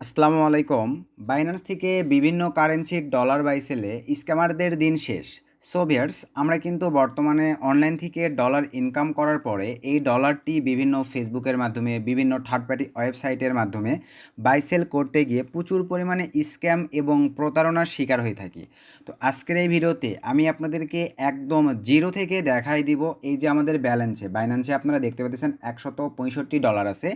আসসালামু আলাইকুম। বাইন্যান্স থেকে বিভিন্ন কারেন্সির ডলার বাইসেলে স্ক্যামারদের দিন শেষ। সো ভিয়ার্স আমরা কিন্তু বর্তমানে অনলাইন থেকে ডলার ইনকাম করার পরে এই ডলারটি বিভিন্ন ফেসবুকের মাধ্যমে, বিভিন্ন থার্ড পার্টি ওয়েবসাইটের মাধ্যমে বাই সেল করতে গিয়ে প্রচুর পরিমাণে স্ক্যাম এবং প্রতারণার শিকার হয়ে থাকি। তো আজকের এই ভিডিওতে আমি আপনাদেরকে একদম জিরো থেকে দেখাই দিব এই যে আমাদের ব্যালেন্সে বাইন্যান্সে আপনারা দেখতে পাচ্ছেন একশত পঁয়ষট্টি ডলার আছে।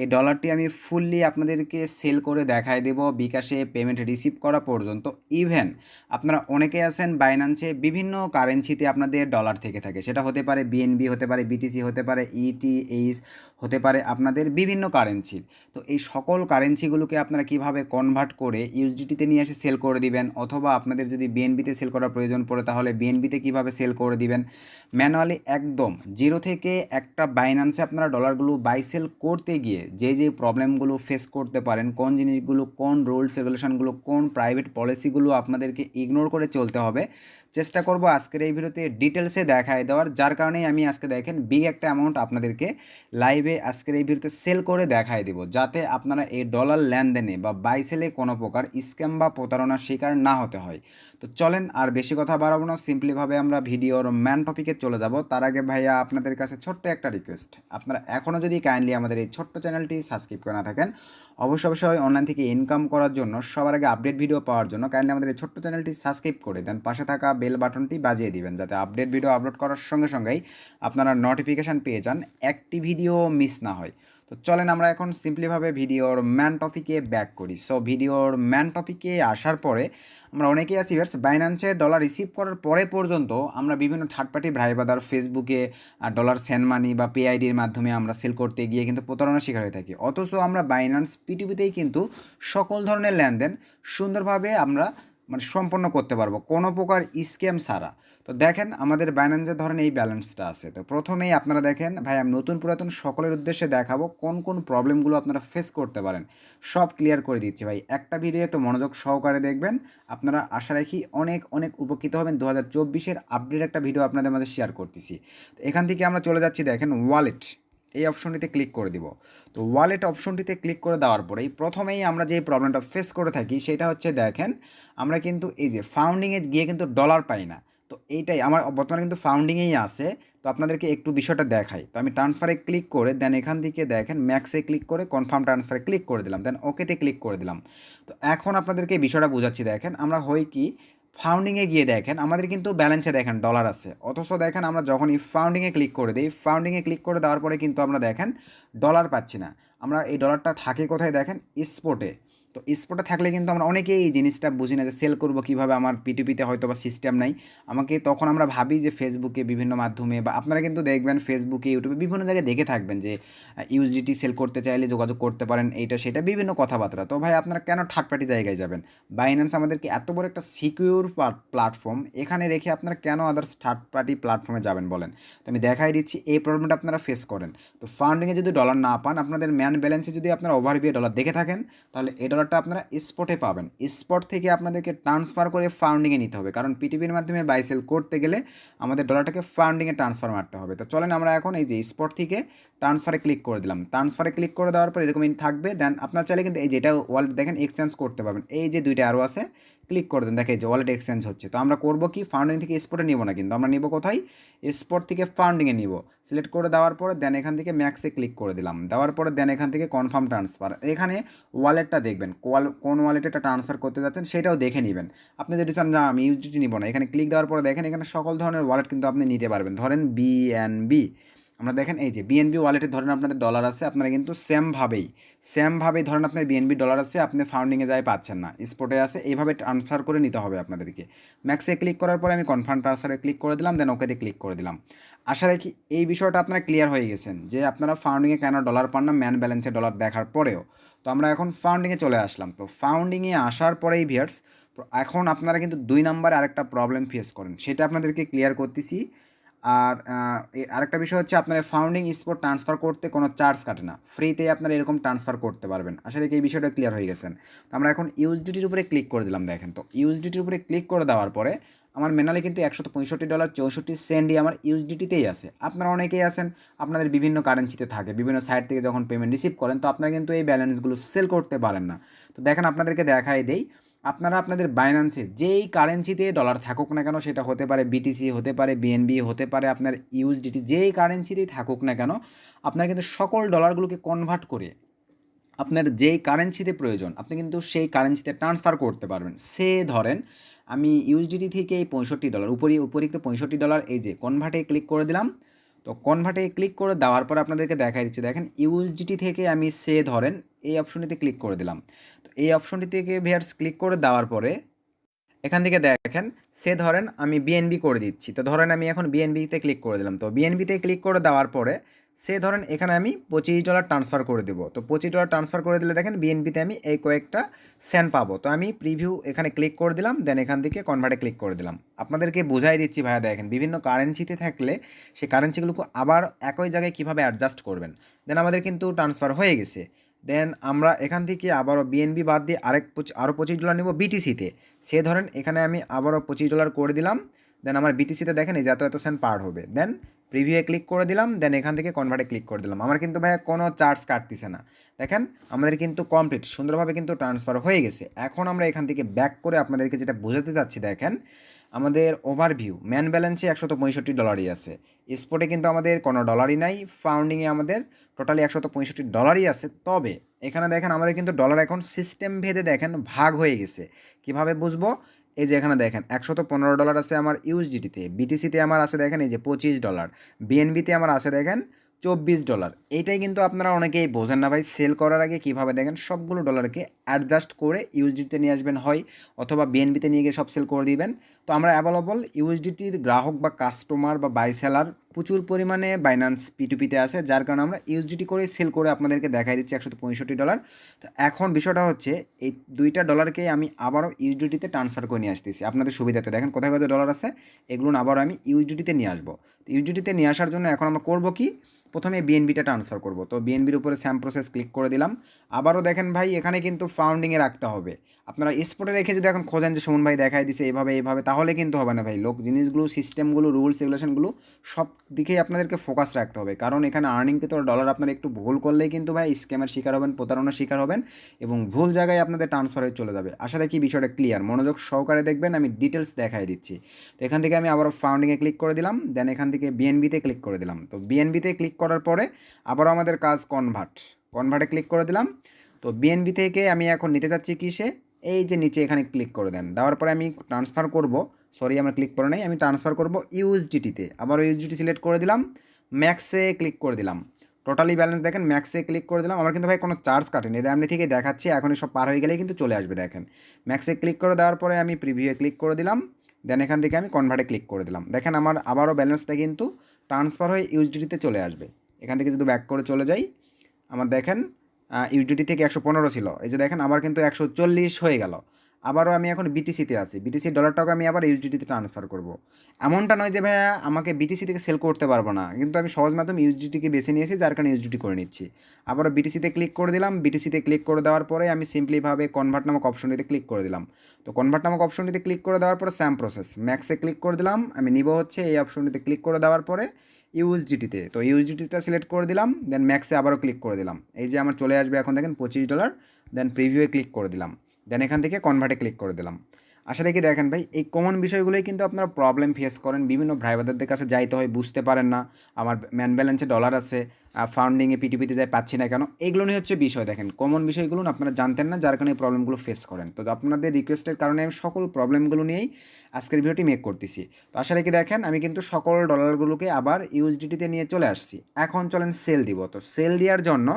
এই ডলারটি আমি ফুললি আপনাদেরকে সেল করে দেখাই দেব বিকাশে পেমেন্ট রিসিভ করা পর্যন্ত। ইভেন আপনারা অনেকে আছেন বাইন্যান্সে বিভিন্ন কারেন্সিতে আপনাদের ডলার থেকে থাকে। সেটা হতে পারে বিএনবি হতে পারে বিটিসি হতে পারে E ইটিএইচ হতে পারে আপনাদের বিভিন্ন কারেন্সি তো এই সকল কারেন্সিগুলোকে আপনারা কীভাবে কনভার্ট করে ইউএসডিটিতে নিয়ে এসে সেল করে দিবেন? অথবা আপনাদের যদি বিএনবিতে সেল করার প্রয়োজন পড়ে, তাহলে বিএনবিতে কীভাবে সেল করে দিবেন? ম্যানুয়ালি একদম জিরো থেকে একটা বাইন্যান্সে আপনারা ডলারগুলো বাই সেল করতে গিয়ে যে যে প্রবলেমগুলো ফেস করতে পারেন, কোন জিনিসগুলো, কোন রুলস রেগুলেশনগুলো কোন প্রাইভেট পলিসিগুলো আপনাদেরকে ইগনোর করে চলতে হবে চেষ্টা করব আজকের এই ভিডিওতে ডিটেলসে দেখায় দেওয়ার। যার কারণেই আমি আজকে দেখেন বিগ একটা অ্যামাউন্ট আপনাদেরকে লাইভে আজকের এই ভিডিওতে সেল করে দেখায় দেব। যাতে আপনারা এই ডলার লেনদেনে বা বাই সেলে কোনো প্রকার স্ক্যাম বা প্রতারণার শিকার না হতে হয়। তো চলেন আর বেশি কথা বাড়াবো না সিম্পলিভাবে আমরা ভিডিওর ম্যান টপিকে চলে যাব। তার আগে ভাইয়া আপনাদের কাছে ছোট্ট একটা রিকোয়েস্ট আপনারা এখনও যদি কাইন্ডলি আমাদের এই ছোট্ট চ্যানেলটি সাবস্ক্রাইব করে না থাকেন, অবশ্যই অবশ্যই অনলাইন থেকে ইনকাম করার জন্য, সবার আগে আপডেট ভিডিও পাওয়ার জন্য কাইন্ডলি আমাদের এই ছোট্ট চ্যানেলটি সাবস্ক্রাইব করে দেন। পাশে থাকা বেল বাটনটি বাজিয়ে দিবেন যাতে আপডেট ভিডিও আপলোড করার সঙ্গে সঙ্গেই আপনারা নোটিফিকেশান পেয়ে যান, একটি ভিডিও মিস না হয়। তো চলেন আমরা এখন সিম্পলিভাবে ভিডিওর ম্যান টপিকে ব্যাক করি। সো ভিডিওর ম্যান টপিকে আসার পরে আমরা অনেকেই আছি ভার্স বাইন্যান্সের ডলার রিসিভ করার পরে পর্যন্ত আমরা বিভিন্ন থার্ড পার্টি ভাইবাদার ফেসবুকে ডলার সেন্ড মানি বা পেআইডির মাধ্যমে আমরা সেল করতে গিয়ে কিন্তু প্রতারণার শিকার হয়ে থাকি। অথচ আমরা বাইন্যান্স পিটিভিতেই কিন্তু সকল ধরনের লেনদেন সুন্দরভাবে আমরা মানে সম্পন্ন করতে পারব। কোনো প্রকার স্ক্যাম ছাড়া। তো দেখেন, আমাদের ব্যালেন্সের ধরেন এই ব্যালেন্সটা আছে। তো প্রথমেই আপনারা দেখেন, ভাই, আমি নতুন পুরাতন সকলের উদ্দেশ্যে দেখাবো কোন কোন প্রবলেমগুলো আপনারা ফেস করতে পারেন। সব ক্লিয়ার করে দিচ্ছি ভাই। একটা ভিডিও একটু মনোযোগ সহকারে দেখবেন। আপনারা আশা রাখি অনেক অনেক উপকৃত হবেন। দু হাজার আপডেট একটা ভিডিও আপনাদের মাঝে শেয়ার করতেছি। এখান থেকে আমরা চলে যাচ্ছি, দেখেন ওয়ালেট এই অপশনটিতে ক্লিক করে দিব। তো ওয়ালেট অপশনটিতে ক্লিক করে দেওয়ার পরেই প্রথমেই আমরা যে প্রবলেমটা ফেস করে থাকি, সেটা হচ্ছে দেখেন, আমরা কিন্তু এই যে ফাউন্ডিংয়ে গিয়ে কিন্তু ডলার পাই না। তো এইটাই, আমার বর্তমানে কিন্তু ফাউন্ডিংয়েই আছে। তো আপনাদেরকে একটু বিষয়টা দেখাই। তো আমি ট্রান্সফারে ক্লিক করে দেন এখান থেকে দেখেন ম্যাক্সে ক্লিক করে কনফার্ম ট্রান্সফারে ক্লিক করে দিলাম। দেন ওকেতে ক্লিক করে দিলাম। তো এখন আপনাদেরকে বিষয়টা বোঝাচ্ছি। দেখেন, আমরা হই কি ফাউন্ডিংয়ে গিয়ে দেখেন, আমাদের কিন্তু ব্যালেন্সে দেখেন ডলার আছে। অথচ দেখেন আমরা যখনই ফাউন্ডিংয়ে ক্লিক করে দিই ফাউন্ডিংয়ে ক্লিক করে দেওয়ার পরে কিন্তু আমরা দেখেন ডলার পাচ্ছি না। আমরা এই ডলারটা থাকে কোথায় দেখেন? স্পোর্টে তো স্পটে থাকলে কিন্তু আমরা অনেকেই এই জিনিসটা বুঝি না যে সেল করব কীভাবে? আমার পিটিপিতে হয়তো বা সিস্টেম নাই। আমাকে তখন আমরা ভাবি যে ফেসবুকে বিভিন্ন মাধ্যমে বা আপনারা কিন্তু দেখবেন ফেসবুকে ইউটিউবে বিভিন্ন জায়গায় দেখে থাকবেন যে ইউজিটি সেল করতে চাইলে যোগাযোগ করতে পারেন, এইটা সেটা বিভিন্ন কথাবার্তা। তো ভাই, আপনারা কেন থার্ড পার্টি জায়গায় যাবেন? বাইন্যান্স আমাদেরকে এত বড় একটা সিকিউর প্ল্যাটফর্ম এখানে রেখে আপনারা কেন আদার্স থার্ড পার্টি প্ল্যাটফর্মে যাবেন বলেন? তো আমি দেখাই দিচ্ছি, এই প্রবলেমটা আপনারা ফেস করেন। তো ফান্ডিংয়ে যদি ডলার না পান, আপনাদের ম্যান ব্যালেন্সে যদি আপনারা ওভারভিউ ডলার দেখে থাকেন, তাহলে এই ডলার ডলারটা আপনারা স্পটে পাবেন। স্পট থেকে আপনাদেরকে ট্রান্সফার করে ফান্ডিংয়ে নিতে হবে। কারণ পিটিপির মাধ্যমে বাইসেল করতে গেলে আমাদের ডলারটাকে ফান্ডিংয়ে ট্রান্সফার মারতে হবে। তো চলেন আমরা এখন এই যে স্পট থেকে ট্রান্সফারে ক্লিক করে দিলাম। ট্রান্সফারে ক্লিক করে দেওয়ার পর এরকমই থাকবে। দেন আপনার চাইলে কিন্তু এই যেটা ওয়ালেট দেখেন এক্সচেঞ্জ করতে পারবেন। এই যে দুইটা আরও আছে ক্লিক করে দেন দেখে যে ওয়ালেট এক্সচেঞ্জ হচ্ছে। তো আমরা করব কি? ফাউন্ডিং থেকে স্পটে নিব না কিন্তু। আমরা নিব কোথায়? স্পট থেকে ফাউন্ডিংয়ে নিব। সিলেক্ট করে দেওয়ার পরে দেন এখান থেকে ম্যাক্সে ক্লিক করে দিলাম। দেওয়ার পরে দেন এখান থেকে কনফার্ম ট্রান্সফার এখানে ওয়ালেটটা দেখবেন কোন ওয়ালেটে ট্রান্সফার করতে যাচ্ছেন সেটাও দেখে নেবেন। আপনি যদি চান, না, আমি ইউজিটি নিব না। এখানে ক্লিক দেওয়ার পরে দেখেন এখানে সকল ধরনের ওয়ালেট কিন্তু আপনি নিতে পারবেন। ধরেন বিএনবি আমরা দেখেন এই যে বিএনবি ওয়ালেটে ধরেন আপনাদের ডলার আছে, আপনারা কিন্তু সেমভাবেই সেমভাবেই ধরেন আপনার বিএনবি ডলার আছে, আপনি ফাউন্ডিংয়ে যায় পাচ্ছেন না স্পটে আছে, এইভাবে ট্রান্সফার করে নিতে হবে আপনাদেরকে। ম্যাক্সে ক্লিক করার পরে আমি কনফার্ম ট্রান্সফারে ক্লিক করে দিলাম দেন ওকেতে ক্লিক করে দিলাম। আশা রাখি এই বিষয়টা আপনারা ক্লিয়ার হয়ে গেছেন, যে আপনারা ফাউন্ডিংয়ে কেন ডলার পান না ম্যান ব্যালেন্সে ডলার দেখার পরেও। তো আমরা এখন ফাউন্ডিংয়ে চলে আসলাম, তো ফাউন্ডিংয়ে আসার পরেই ভিয়ার্স এখন আপনারা কিন্তু দুই নম্বরে আরেকটা প্রবলেম ফেস করেন, সেটা আপনাদেরকে ক্লিয়ার করতেছি। আর আরেকটা বিষয় হচ্ছে আপনার ফাউন্ডিং স্পট ট্রান্সফার করতে কোনো চার্জ কাটে না। ফ্রিতে আপনারা এরকম ট্রান্সফার করতে পারবেন। আসলে এই বিষয়টা ক্লিয়ার হয়ে গেছেন তো আমরা এখন ইউএসডিটির উপরে ক্লিক করে দিলাম, দেখেন তো। ইউএসডিটির উপরে ক্লিক করে দেওয়ার পরে আমার মেনালে কিন্তু একশত পঁয়ষট্টি ডলার চৌষট্টি সেন্টই আমার ইউএসডিটিতেই আছে। আপনারা অনেকেই আছেন, আপনাদের বিভিন্ন কারেন্সিতে থাকে, বিভিন্ন সাইট থেকে যখন পেমেন্ট রিসিভ করেন, তো আপনারা কিন্তু এই ব্যালেন্সগুলো সেল করতে পারেন না। তো দেখেন আপনাদেরকে দেখাই দেই আপনারা আপনাদের বাইন্যান্সে যেই কারেন্সিতে ডলার থাকুক না কেন, সেটা হতে পারে বিটিসি হতে পারে বিএনবি হতে পারে আপনার ইউএসডিটি যেই কারেন্সিতেই থাকুক না কেন, আপনারা কিন্তু সকল ডলারগুলোকে কনভার্ট করে আপনার যেই কারেন্সিতে প্রয়োজন, আপনি কিন্তু সেই কারেন্সিতে ট্রান্সফার করতে পারবেন। সে ধরেন, আমি ইউএসডিটি থেকে এই পঁয়ষট্টি ডলার উপরি, উপরিক্ত পঁয়ষট্টি ডলার এই যে কনভার্টে ক্লিক করে দিলাম তো কনভার্টে ক্লিক করে দেওয়ার পর আপনাদেরকে দেখাই দিচ্ছে। দেখেন ইউএসডিটি থেকে আমি সে ধরেন, এই অপশনটিতে ক্লিক করে দিলাম। তো এই অপশনটি থেকে ভিয়ার্স ক্লিক করে দেওয়ার পরে, এখান থেকে দেখেন সে ধরেন আমি বিএনবি করে দিচ্ছি। তো ধরেন আমি এখন বিএনবিতে ক্লিক করে দিলাম। তো বিএনবিতে ক্লিক করে দেওয়ার পরে সে ধরেন এখানে আমি পঁচিশ ডলার ট্রান্সফার করে দেবো। তো পঁচিশ ডলার ট্রান্সফার করে দিলে দেখেন বিএনপিতে আমি এই কয়েকটা সেন্ট পাবো। তো আমি প্রিভিউ এখানে ক্লিক করে দিলাম দেন এখান থেকে কনভার্টে ক্লিক করে দিলাম। আপনাদেরকে বোঝাই দিচ্ছি ভাইয়া, দেখেন বিভিন্ন কারেন্সিতে থাকলে সেই কারেন্সিগুলোকে আবার একই জায়গায় কীভাবে অ্যাডজাস্ট করবেন। দেন আমাদের কিন্তু ট্রান্সফার হয়ে গেছে। দেন আমরা এখান থেকে আবারও বিএনবি বাদ দিয়ে আরেক আরও পঁচিশ ডলার নেব বিটিসিতে সে ধরেন এখানে আমি আবারও পঁচিশ ডলার করে দিলাম। দেন আমার বিটিসিতে দেখেন এই যে এত এত সেন্ট পার হবে। দেন প্রিভিউয়ে ক্লিক করে দিলাম দেন এখান থেকে কনভার্টে ক্লিক করে দিলাম। আমার কিন্তু ভাইয়া কোনো চার্জ কাটতেছে না। দেখেন, আমাদের কিন্তু কমপ্লিট সুন্দরভাবে কিন্তু ট্রান্সফার হয়ে গেছে। এখন আমরা এখান থেকে ব্যাক করে আপনাদেরকে যেটা বোঝাতে চাচ্ছি, দেখেন, আমাদের ওভারভিউ ম্যান ব্যালেন্সে একশত পঁয়ষট্টি ডলারই আছে। স্পটে কিন্তু আমাদের কোনো ডলারই নাই ফাউন্ডিংয়ে আমাদের টোটালি একশত পঁয়ষট্টি ডলারই আছে। তবে, এখানে দেখেন, আমাদের কিন্তু ডলার এখন সিস্টেম ভেদে দেখেন ভাগ হয়ে গেছে। কীভাবে বুঝব? এই যে এখানে দেখেন, একশত পনেরো ডলার আছে আমার ইউএসডিটিতে বিটিসিতে আমার আছে দেখেন এই যে পঁচিশ ডলার বিএনবিতে আমার আছে দেখেন চব্বিশ ডলার এইটাই কিন্তু আপনারা অনেকেই বোঝেন না ভাই সেল করার আগে কীভাবে দেখেন সবগুলো ডলারকে অ্যাডজাস্ট করে ইউএসডিতে নিয়ে আসবেন হয় অথবা বিএনবিতে নিয়ে গিয়ে সব সেল করে দিবেন। তো আমরা অ্যাভেলেবল ইউএসডিটির গ্রাহক বা কাস্টমার বা বাই সেলার প্রচুর পরিমাণে বাইন্যান্স পিটুপিতে আছে, যার কারণে আমরা ইউজিটি করে সেল করে আপনাদেরকে দেখাই দিচ্ছি একশো পঁয়ষট্টি ডলার তো এখন বিষয়টা হচ্ছে, এই দুইটা ডলারকে আমি আবারও ইউএসডিটিতে ট্রান্সফার করে নিয়ে আসতেছি। আপনাদের সুবিধাতে দেখেন কোথায় কোথায় ডলার আছে, এগুলো আবারও আমি ইউজিটিতে নিয়ে আসব। তো ইউএসডিটিতে নিয়ে আসার জন্য এখন আমরা করব কি, প্রথমে বিএনবিটা ট্রান্সফার করব। তো বিএনবির উপরে স্যাম প্রসেস ক্লিক করে দিলাম। আবারও দেখেন ভাই, এখানে কিন্তু ফাউন্ডিংয়ে রাখতে হবে। আপনারা স্পটে রেখে যদি এখন খোঁজেন যে সুমন ভাই দেখাই দিছে এভাবে এইভাবে তাহলে কিন্তু হবে না ভাই। লোক জিনিসগুলো সিস্টেমগুলো রুলস রেগুলেশনগুলো সব দিকেই আপনাদেরকে ফোকাস রাখতে হবে। কারণ এখানে আর্নিংকে তো ডলার আপনারা একটু ভুল করলেই কিন্তু ভাই স্ক্যামের শিকার হবেন, প্রতারণার শিকার হবেন এবং ভুল জায়গায় আপনাদের ট্রান্সফার হয়ে চলে যাবে। আসলে কি বিষয়টা ক্লিয়ার মনোযোগ সহকারে দেখবেন, আমি ডিটেলস দেখাই দিচ্ছি। তো এখান থেকে আমি আবারও ফাউন্ডিংয়ে ক্লিক করে দিলাম দেন এখান থেকে বিএনবিতে ক্লিক করে দিলাম। তো বিএনবিতে ক্লিক করার পরে আবারও আমাদের কাজ কনভার্ট কনভার্টে ক্লিক করে দিলাম। তো বিএনবি থেকে আমি এখন নিতে চাচ্ছি কিসে? এই যে নিচে এখানে ক্লিক করে দেন। দেওয়ার পরে আমি ট্রান্সফার করব। সরি আমার ক্লিক করে নাই, আমি ট্রান্সফার করব ইউএসডিটিতে আবার ইউএসডিটি সিলেক্ট করে দিলাম ম্যাক্সে ক্লিক করে দিলাম। টোটালি ব্যালেন্স দেখেন ম্যাক্সে ক্লিক করে দিলাম। আমার কিন্তু ভাই কোনো চার্জ কাটেনি, এটা এমনি থেকে দেখাচ্ছি এখন সব পার হয়ে গেলেই কিন্তু চলে আসবে, দেখেন। ম্যাক্সে ক্লিক করে দেওয়ার পরে আমি প্রিভিউয়ে ক্লিক করে দিলাম দেন এখান থেকে আমি কনভার্টে ক্লিক করে দিলাম। দেখেন আমার আবারও ব্যালেন্সটা কিন্তু ট্রান্সফার হয়ে ইউএসডিটিতে চলে আসবে। এখান থেকে যদি ব্যাক করে চলে যাই, আমার দেখেন ইউডিটি থেকে একশো পনেরো ছিল। এই যে দেখেন আবার কিন্তু একশো চল্লিশ হয়ে গেল। আবারও আমি এখন বিটিসিতে আছি। বিটিসি ডলারটাকে আমি আবার ইউজিটিতে ট্রান্সফার করব। এমনটা নয় যে ভাইয়া, আমাকে বিটিসি থেকে সেল করতে পারব না। কিন্তু আমি সহজ মাধ্যমে ইউজিটিকে বেছে নিয়েছি, যার কারণে ইউজিটি করে নিচ্ছি। আবারও বিটিসিতে ক্লিক করে দিলাম। বিটিসিতে ক্লিক করে দেওয়ার পরে আমি সিম্পলিভাবে কনভার্ট নামক অপশনটিতে ক্লিক করে দিলাম। তো কনভার্ট নামক অপশনটিতে ক্লিক করে দেওয়ার পরে স্যাম প্রসেস ম্যাক্সে ক্লিক করে দিলাম। আমি নিব হচ্ছে এই অপশনটিতে ক্লিক করে দেওয়ার পরে ইউএসডিটিতে তো। ইউএসডিটিটা সিলেক্ট করে দিলাম। দেন ম্যাক্সে আবারও ক্লিক করে দিলাম। এই যে আমার চলে আসবে এখন দেখেন পঁচিশ ডলার দেন প্রিভিউয়ে ক্লিক করে দিলাম। দেন এখান থেকে কনভার্টে ক্লিক করে দিলাম। আশা কি দেখেন ভাই, এই কমন বিষয়গুলোই কিন্তু আপনারা প্রবলেম ফেস করেন। বিভিন্ন ড্রাইভারদের কাছে যাইতে হয়, বুঝতে পারেন না। আমার ম্যান ব্যালেন্সে ডলার আছে ফান্ডিংয়ে পিটিপিতে যাই, পাচ্ছি না কেন? এগুলো নিয়ে হচ্ছে বিষয় দেখেন। কমন বিষয়গুলো আপনারা জানতেন না, যার কারণে এই প্রবলেমগুলো ফেস করেন। তো আপনাদের রিকোয়েস্টের কারণে আমি সকল প্রবলেমগুলো নিয়েই আজকের ভিডিওটি মেক করতেছি। তো আশা কি দেখেন, আমি কিন্তু সকল ডলারগুলোকে আবার ইউএসডিটিতে নিয়ে চলে আসছি। এখন চলেন সেল দিব। তো সেল দেওয়ার জন্য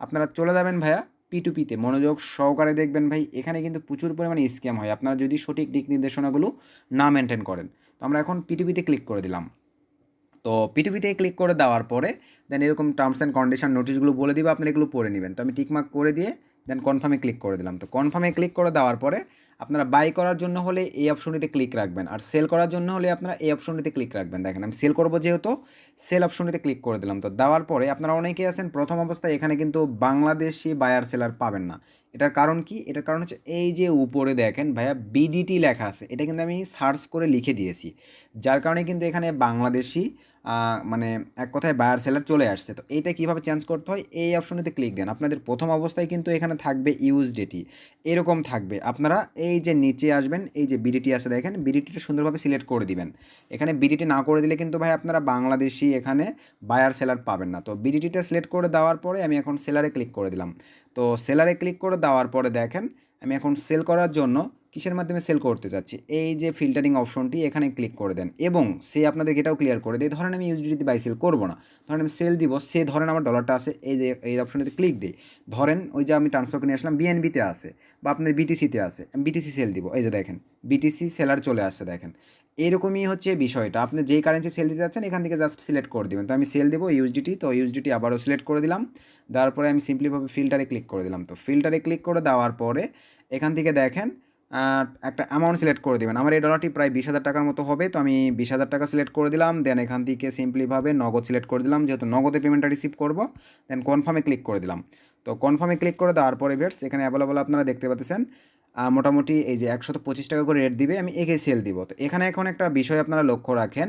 আপনারা চলে যাবেন ভাইয়া। পিটুপিতে মনোযোগ সহকারে দেখবেন ভাই, এখানে কিন্তু প্রচুর পরিমাণে স্ক্যাম হয়। আপনারা যদি সঠিক দিক নির্দেশনাগুলো না মেনটেন করেন, তো আমরা এখন পিটুপিতে ক্লিক করে দিলাম। তো পিটুপিতে ক্লিক করে দেওয়ার পরে দেন এরকম টার্মস অ্যান্ড কন্ডিশন নোটিশগুলো বলে দিবে আপনি এগুলো পড়ে নেবেন। তো আমি টিকমার্ক করে দিয়ে দেন কনফার্মে ক্লিক করে দিলাম। তো কনফার্মে ক্লিক করে দেওয়ার পরে আপনারা বাই করার জন্য হলে এই অপশনটিতে ক্লিক রাখবেন। আর সেল করার জন্য হলে আপনারা এই অপশনটিতে ক্লিক রাখবেন। দেখেন, আমি সেল করব যেহেতু সেল অপশনটিতে ক্লিক করে দিলাম। তো দেওয়ার পরে আপনারা অনেকেই আছেন, প্রথম অবস্থায় এখানে কিন্তু বাংলাদেশি বায়ার সেলার পাবেন না। এটার কারণ কি? এটার কারণ হচ্ছে এই যে উপরে দেখেন ভাইয়া বিডিটি লেখা আছে, এটা কিন্তু আমি সার্চ করে লিখে দিয়েছি। যার কারণে কিন্তু এখানে বাংলাদেশি মানে এক কথায় বায়ার সেলার চলে আসছে। তো এইটা কীভাবে চেঞ্জ করতে হয়? এই অপশনেতে ক্লিক দেন। আপনাদের প্রথম অবস্থায় কিন্তু এখানে থাকবে ইউএসডিটি এরকম থাকবে। আপনারা এই যে নিচে আসবেন, এই যে বিডিটি আছে দেখেন বিডিটিটা সুন্দরভাবে সিলেক্ট করে দিবেন। এখানে বিডিটি না করে দিলে কিন্তু ভাই আপনারা বাংলাদেশি এখানে বায়ার সেলার পাবেন না। তো বিডিটিটা সিলেক্ট করে দেওয়ার পরে আমি এখন সেলারে ক্লিক করে দিলাম। তো সেলারে ক্লিক করে দেওয়ার পরে দেখেন, আমি এখন সেল করার জন্য কিসের মাধ্যমে সেল করতে চাচ্ছি এই যে ফিল্টারিং অপশনটি এখানে ক্লিক করে দেন এবং সে আপনাদেরকে এটাও ক্লিয়ার করে দেয়, ধরেন আমি ইউজিডিতে বাই সেল করব না, ধরেন আমি সেল দিব, সে ধরেন আমার ডলারটা আছে, এই যে, এই অপশনটিতে ক্লিক দিই, ধরেন ওই যে আমি ট্রান্সফার করে আসলাম বিএনবিতে আছে বা আপনার বিটিসিতে আছে, আমি বিটিসি সেল দিব, এই যে দেখেন বিটিসি সেলার চলে আসছে দেখেন এরকমই হচ্ছে বিষয়টা। আপনি যেই কারেন্সি সেল দিতে যাচ্ছেন, এখান থেকে জাস্ট সিলেক্ট করে দিবেন। তো আমি সেল দেবো ইউএসডিটি তো ইউএসডিটি আবারও সিলেক্ট করে দিলাম। তারপরে আমি সিম্পলিভাবে ফিল্টারে ক্লিক করে দিলাম। তো ফিল্টারে ক্লিক করে দেওয়ার পরে এখান থেকে দেখেন একটা অ্যামাউন্ট সিলেক্ট করে দেবেন। আমার এই ডলারটি প্রায় বিশ হাজার টাকার মতো হবে, তো আমি বিশ হাজার টাকা সিলেক্ট করে দিলাম। দেন এখান থেকে সিম্পলিভাবে নগদ সিলেক্ট করে দিলাম। যেহেতু নগদে পেমেন্টটা রিসিভ করব দেন কনফার্মে ক্লিক করে দিলাম। তো কনফার্মে ক্লিক করে দেওয়ার পরে বেটস এখানে অ্যাভেলেবল আপনারা দেখতে পাচ্ছেন মোটামুটি এই যে একশত পঁচিশ টাকা করে রেট দিবে, আমি একে সেল দিব। তো এখানে এখন একটা বিষয় আপনারা লক্ষ্য রাখেন,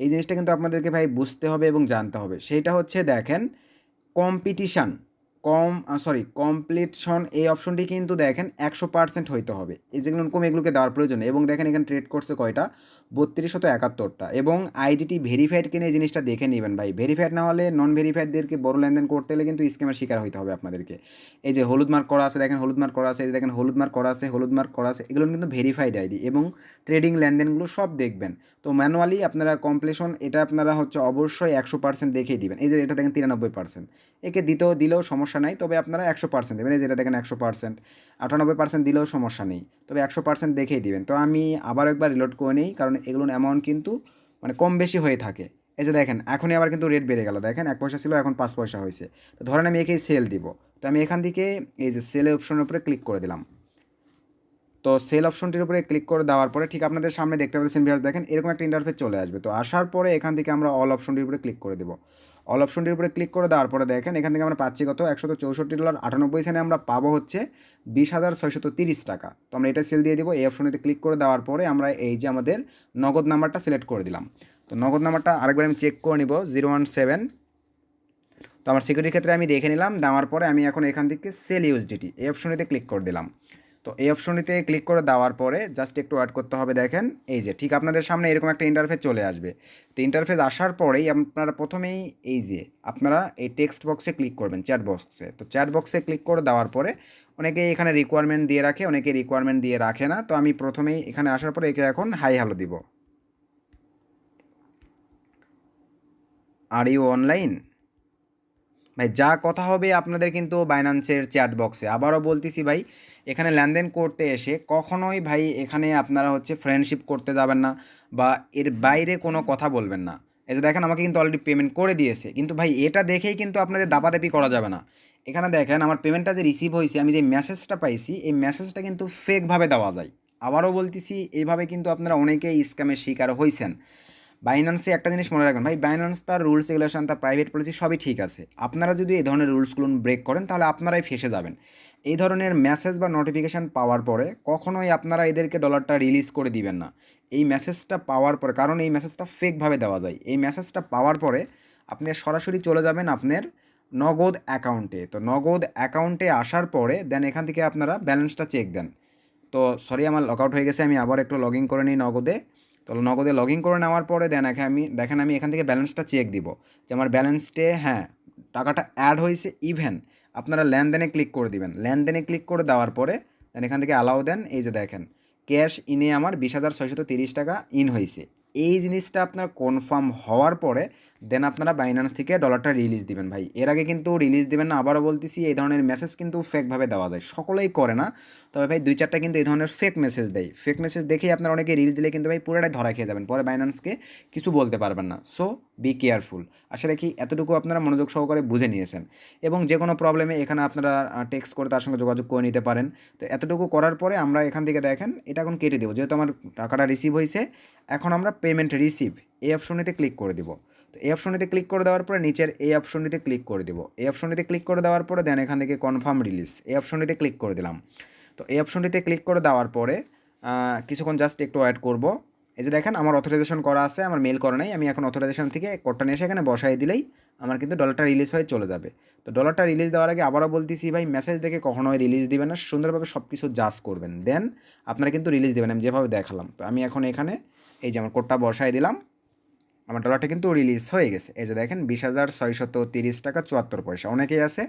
এই জিনিসটা কিন্তু আপনাদেরকে ভাই বুঝতে হবে এবং জানতে হবে। সেইটা হচ্ছে দেখেন কম্পিটিশান কম সরি কমপ্লিটশন এই অপশনটি কিন্তু দেখেন একশো পার্সেন্ট হইতে হবে। এই যেগুলো কম, এগুলোকে দেওয়ার প্রয়োজন এবং দেখেন এখানে ট্রেড করছে কয়টা? বত্রিশশত একাত্তরটা এবং আইডিটি ভেরিফাইড কিনে এই জিনিসটা দেখে নেবেন ভাই। ভেরিফাইড না হলে নন ভেরিফাইডদেরকে বড় লেনদেন করতে হলে কিন্তু স্ক্যামের শিকার হইতে হবে আপনাদেরকে। এই যে হলুদ মার্ক করা আছে, দেখেন হলুদ মার্ক করা আছে, এই যে দেখেন হলুদ মার্ক করা আছে, হলুদ মার্ক করা আছে, এগুলো কিন্তু ভেরিফাইড আইডি এবং ট্রেডিং লেনদেনগুলো সব দেখবেন। তো ম্যানুয়ালি আপনারা কমপ্লিশন এটা আপনারা হচ্ছে অবশ্যই একশো পার্সেন্ট দেখেই দিবেন। এই যে এটা দেখেন তিরানব্বই পার্সেন্ট একে দিতেও দিলেও সমস্যা নাই, তবে আপনারা একশো পার্সেন্ট দেবেন। এই যেটা দেখেন একশো পার্সেন্ট আটানব্বই পার্সেন্ট দিলেও সমস্যা নেই। তবে একশো পার্সেন্ট দেখেই দিবেন। তো আমি আবার একবার রিলোড করে নিই, কারণ এগুলোর অ্যামাউন্ট কিন্তু মানে কম বেশি হয়ে থাকে। এই যে দেখেন, এখনই আবার কিন্তু রেট বেড়ে গেল। দেখেন, এক পয়সা ছিল, এখন পাঁচ পয়সা হয়েছে। তো ধরেন আমি একেই সেল দিব। তো আমি এখান থেকে এই যে সেল অপশনের উপরে ক্লিক করে দিলাম। তো সেল অপশনটির উপরে ক্লিক করে দেওয়ার পরে ঠিক আপনাদের সামনে দেখতে পাচ্ছেন ভিউয়ার্স দেখেন এরকম একটা ইন্টারফেস চলে আসবে। তো আসার পরে এখান থেকে আমরা অল অপশনটির উপরে ক্লিক করে দেবো। অল অপশনটির উপরে ক্লিক করে দেওয়ার পরে দেখেন, এখান থেকে আমরা পাচ্ছি কত? একশত চৌষট্টি ডলার আটানব্বই সেনে আমরা পাবো হচ্ছে বিশ হাজার ছয়শত তিরিশ টাকা। তো আমরা এটা সেল দিয়ে দেবো। এই অপশনেতে ক্লিক করে দেওয়ার পরে আমরা এই যে আমাদের নগদ নাম্বারটা সিলেক্ট করে দিলাম। তো নগদ নাম্বারটা আরেকবার আমি চেক করে নিব জিরো ওয়ান সেভেন তো আমার সিকিউরিটির ক্ষেত্রে আমি দেখে নিলাম, দেওয়ার পরে আমি এখন এখান থেকে সেল ইউএসডিটি এই অপশনটিতে ক্লিক করে দিলাম। তো এই অপশনটিতে ক্লিক করে দেওয়ার পরে জাস্ট একটু অ্যাড করতে হবে দেখেন। এই যে, ঠিক আপনাদের সামনে এরকম একটা ইন্টারফেস চলে আসবে। তো ইন্টারফেস আসার পরেই আপনারা প্রথমেই এই যে, আপনারা এই টেক্সট বক্সে ক্লিক করবেন চ্যাট বক্সে তো চ্যাট বক্সে ক্লিক করে দেওয়ার পরে অনেকে এখানে রিকোয়ারমেন্ট দিয়ে রাখে অনেকে রিকোয়ারমেন্ট দিয়ে রাখে না। তো আমি প্রথমেই এখানে আসার পরে একে এখন হাই হ্যালো দিব। আর ইউ অনলাইন ভাই, যা কথা হবে আপনাদের কিন্তু বাইন্যান্সের চ্যাট বক্সে আবারও বলতেছি ভাই, এখানে লেনদেন করতে এসে কখনোই ভাই এখানে আপনারা হচ্ছে ফ্রেন্ডশিপ করতে যাবেন না বা এর বাইরে কোনো কথা বলবেন না। এই যে দেখেন, আমাকে কিন্তু অলরেডি পেমেন্ট করে দিয়েছে। কিন্তু ভাই, এটা দেখেই কিন্তু আপনাদের দাপাদাপি করা যাবে না। এখানে দেখেন, আমার পেমেন্টটা যে রিসিভ হয়েছে, আমি যে মেসেজটা পাইছি, এই মেসেজটা কিন্তু ফেকভাবে দেওয়া যায়। আবারও বলতেছি এইভাবে কিন্তু আপনারা অনেকেই স্ক্যামের শিকার হয়েছেন বাইন্যান্সে একটা জিনিস মনে রাখবেন ভাই বাইন্যান্স তার রুলস রেগুলেশন তার প্রাইভেট পলিসি সবই ঠিক আছে। আপনারা যদি এই ধরনের রুলসগুলো ব্রেক করেন, তাহলে আপনারাই ফেসে যাবেন। এই ধরনের মেসেজ বা নোটিফিকেশান পাওয়ার পরে কখনোই আপনারা এদেরকে ডলারটা রিলিজ করে দিবেন না। এই মেসেজটা পাওয়ার পরে, কারণ এই মেসেজটা ফেকভাবে দেওয়া যায়। এই মেসেজটা পাওয়ার পরে আপনি সরাসরি চলে যাবেন আপনার নগদ অ্যাকাউন্টে তো নগদ অ্যাকাউন্টে আসার পরে দেন এখান থেকে আপনারা ব্যালেন্সটা চেক দেন। তো সরি আমার লগ আউট হয়ে গেছে, আমি আবার একটু লগ ইন করে নিই নগদে। তো নগদে লগ ইন করে নেওয়ার পরে দেন এখানে আমি, দেখেন আমি এখান থেকে ব্যালেন্সটা চেক দিব। যে আমার ব্যালেন্সটে হ্যাঁ টাকাটা অ্যাড হয়েছে ইভেন আপনারা লেনদেনে ক্লিক করে দিবেন। লেনদেনে ক্লিক করে দেওয়ার পরে, দেন এখান থেকে অ্যালাউ দেন, এই যে দেখেন ক্যাশ ইনে আমার বিশ হাজার ছয়শত তিরিশ টাকা ইন হয়েছে। এই জিনিসটা আপনার কনফার্ম হওয়ার পরে, দেন আপনারা বাইন্যান্স থেকে ডলারটা রিলিজ দিবেন ভাই। এর আগে কিন্তু রিলিজ দিবেন না, আবারও বলতেছি, এই ধরনের মেসেজ কিন্তু ফেকভাবে দেওয়া যায়। সকলেই করে না। তবে ভাই দুই চারটা কিন্তু এই ধরনের ফেক মেসেজ দেয়। ফেক মেসেজ দেখেই আপনার অনেকে রিলিজ দিলে কিন্তু ভাই পুরোটাই ধরা খেয়ে যাবেন। পরে বাইন্যান্সকে কিছু বলতে পারবেন না। সো বি কেয়ারফুল আশা রাখি এতটুকু আপনারা মনোযোগ সহকারে বুঝে নিয়েছেন। এবং যে কোনো প্রবলেমে এখানে আপনারা টেক্সট করে তার সঙ্গে যোগাযোগ করে নিতে পারেন। তো এতটুকু করার পরে আমরা এখান থেকে দেখেন, এটা এখন কেটে দেবো। যেহেতু আমার টাকাটা রিসিভ হয়েছে, এখন আমরা পেমেন্ট রিসিভ এই অপশনটিতে ক্লিক করে দিব। তো এই অপশনটিতে ক্লিক করে দেওয়ার পরে নিচের এই অপশনটিতে ক্লিক করে দিব। এই অপশনটিতে ক্লিক করে দেওয়ার পরে দেন এখান থেকে কনফার্ম রিলিজ এই অপশনটিতে ক্লিক করে দিলাম। তো এই অপশনটিতে ক্লিক করে দেওয়ার পরে কিছুক্ষণ জাস্ট একটু ওয়েট করব। এই যে দেখেন, আমার অথরাইজেশন করা আছে, আমার মেল করা নেই, আমি এখন অথরাইজেশন থেকে কোডটা নিয়ে এসে এখানে বসাই দিলেই আমার কিন্তু ডলারটা রিলিজ হয়ে চলে যাবে। তো ডলারটা রিলিজ দেওয়ার আগে আবারও বলতেছি, ভাই মেসেজ দেখে কখনোই রিলিজ দিবেন না, সুন্দরভাবে সব কিছু জাজ করবেন। দেন আপনারা কিন্তু রিলিজ দেবেন, আমি যেভাবে দেখালাম। তো আমি এখন এখানে এই যে আমার কোডটা বসাই দিলাম, আমার ডলারটা কিন্তু রিলিজ হয়ে গেছে। এই যে দেখেন, বিশ হাজার ছয়শত তিরিশ টাকা চুয়াত্তর পয়সা। অনেকেই আছে,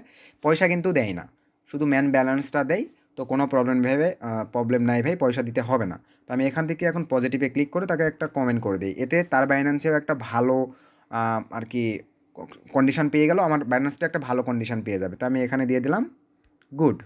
পয়সা কিন্তু দেয় না। শুধু ম্যান ব্যালেন্সটা দেয় তো কোনো প্রবলেম ভেবে প্রবলেম নাই ভাই পয়সা দিতে হবে না। তো আমি এখান থেকে এখন পজিটিভে ক্লিক করে তাকে একটা কমেন্ট করে দিই। এতে তার বাইন্যান্সেও একটা ভালো আর কি কন্ডিশন পেয়ে গেল। আমার বাইন্যান্সটা একটা ভালো কন্ডিশন পেয়ে যাবে। তো আমি এখানে দিয়ে দিলাম গুড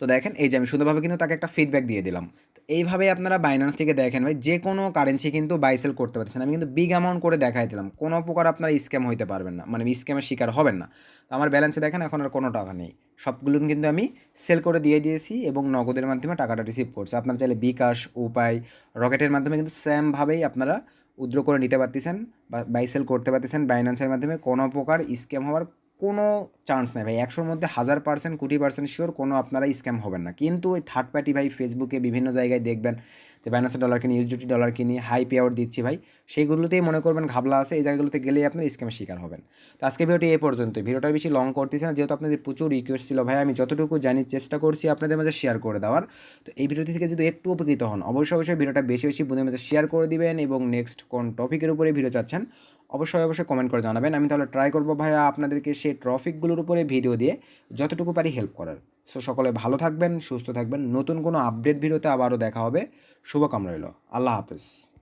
তো দেখেন, এই যে আমি সুন্দরভাবে কিন্তু তাকে একটা ফিডব্যাক দিয়ে দিলাম। তো এইভাবে আপনারা বাইন্যান্স থেকে দেখেন ভাই, যে কোনো কারেন্সি কিন্তু বাইসেল করতে পারছেন আমি কিন্তু বিগ অ্যামাউন্ট করে দেখাই দিলাম। কোনো প্রকার আপনারা স্ক্যাম হইতে পারবেন না। মানে স্ক্যামের শিকার হবেন না। তো আমার ব্যালেন্সে দেখেন, এখন আর কোনো টাকা নেই। সবগুলো কিন্তু আমি সেল করে দিয়ে দিয়েছি এবং নগদের মাধ্যমে টাকাটা রিসিভ করছি। আপনারা চাইলে বিকাশ উপায় রকেটের মাধ্যমে কিন্তু সেমভাবেই আপনারা উদ্র করে নিতে পারতেছেন বা বাইসেল করতে পারতেছেন। বাইন্যান্সের মাধ্যমে কোনো প্রকার স্ক্যাম হওয়ার কোনো চান্স নেই ভাই। একশোর মধ্যে হাজার পার্সেন্ট কোটি পার্সেন্ট শিওর কোনো আপনারা স্ক্যাম হবেন না। কিন্তু ওই থার্ড পার্টি ভাই ফেসবুকে বিভিন্ন জায়গায় দেখবেন যে বাইন্যান্সের ডলার কিনি ইউজিটি ডলার কিনি হাই পে আউট দিচ্ছি ভাই। সেইগুলোতেই মনে করবেন ঘাবলা আছে, এই জায়গাগুলোতে গেলেই আপনার স্ক্যামের শিকার হবেন। তো আজকে ভিডিওটি এই পর্যন্ত ভিডিওটা বেশি লং করতেছি না, যেহেতু আপনাদের প্রচুর রিকোয়েস্ট ছিল ভাই, আমি যতটুকু জানি চেষ্টা করছি আপনাদের মাঝে শেয়ার করে দেওয়ার। তো এই ভিডিওটি থেকে যদি একটু উপকৃত হন, অবশ্যই অবশ্যই ভিডিওটা বেশি বেশি বন্ধুদের মাঝে শেয়ার করে দিবেন এবং নেক্সট কোন টপিকের উপরে ভিডিও চাচ্ছেন অবশ্যই অবশ্যই কমেন্ট করে জানাবেন। আমি তাহলে ট্রাই করব ভাইয়া আপনাদেরকে সেই ট্রফিকগুলোর উপরে ভিডিও দিয়ে যতটুকু পারি হেল্প করার। সো সকলে ভালো থাকবেন, সুস্থ থাকবেন। নতুন কোনো আপডেট ভিডিওতে আবারও দেখা হবে। শুভকামনা রইল। আল্লাহ হাফেজ।